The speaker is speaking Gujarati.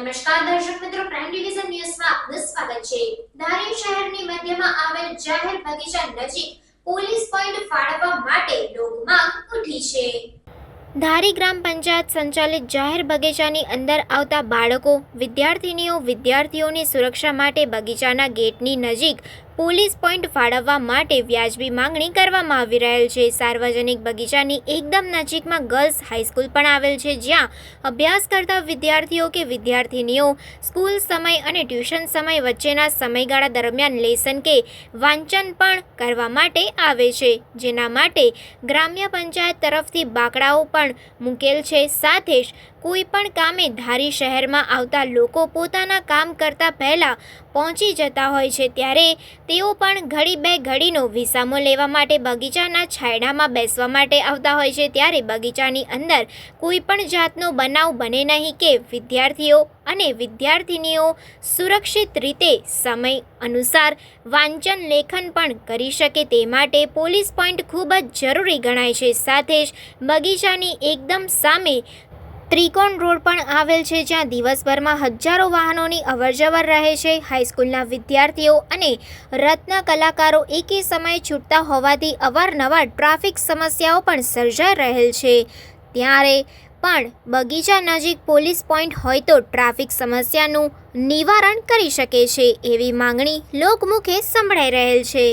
નમસ્કાર દર્શક મિત્રો પ્રાઇમ ડિવિઝન ન્યૂઝમાં આપનું સ્વાગત છે. ધારી શહેરની મધ્યમાં આવેલ જાહેર બગીચા નજીક પોલીસ પોઈન્ટ ફાળવવા માટે લોકમાંગ ઉઠી છે. ધારી ગ્રામ પંચાયત સંચાલિત જાહેર બગીચાની અંદર આવતા બાળકો, વિદ્યાર્થીનીઓ, વિદ્યાર્થીઓની સુરક્ષા માટે બગીચાના ગેટની નજીક પોલીસ પોઈન્ટ ફાળવવા માટે વ્યાજબી માંગણી કરવામાં આવી રહેલ છે. સાર્વજનિક બગીચાની એકદમ નજીકમાં ગર્લ્સ હાઈસ્કૂલ પણ આવેલ છે, જ્યાં અભ્યાસ કરતા વિદ્યાર્થીઓ કે વિદ્યાર્થીનીઓ સ્કૂલ સમય અને ટ્યુશન સમય વચ્ચેના સમયગાળા દરમિયાન લેસન કે વાંચન પણ કરવા માટે આવે છે. જેના માટે ગ્રામ્ય પંચાયત તરફથી બાકડાઓ પણ મૂકેલ છે. સાથે જ કોઈ પણ કામે ધારી શહેરમાં આવતા લોકો પોતાના કામ કરતા પહેલાં પહોંચી જતા હોય છે ત્યારે તેઓ પણ ઘડી બે ઘડીનો વિસામો લેવા માટે બગીચાના છાંયડામાં બેસવા માટે આવતા હોય છે ત્યારે બગીચાની અંદર કોઈ પણ જાતનો બનાવ બને નહીં કે વિદ્યાર્થીઓ અને વિદ્યાર્થિનીઓ સુરક્ષિત રીતે સમય અનુસાર વાંચન લેખન પણ કરી શકે તે માટે પોલીસ પોઈન્ટ ખૂબ જ જરૂરી ગણાય છે. સાથે જ બગીચાની એકદમ સામે ત્રિકોણ રોડ પણ આવેલ છે જ્યાં દિવસભરમાં હજારો વાહનોની અવરજવર રહે છે. હાઈસ્કૂલના વિદ્યાર્થીઓ અને રત્ન કલાકારો એકે સમયે છૂટતા હોવાથી અવારનવાર ટ્રાફિક સમસ્યાઓ પણ સર્જાઈ રહેલ છે. ત્યારે પણ બગીચા નજીક પોલીસ પોઈન્ટ હોય તો ટ્રાફિક સમસ્યાનું નિવારણ કરી શકે છે એવી માંગણી લોકમુખે સંભળાઈ રહેલ છે.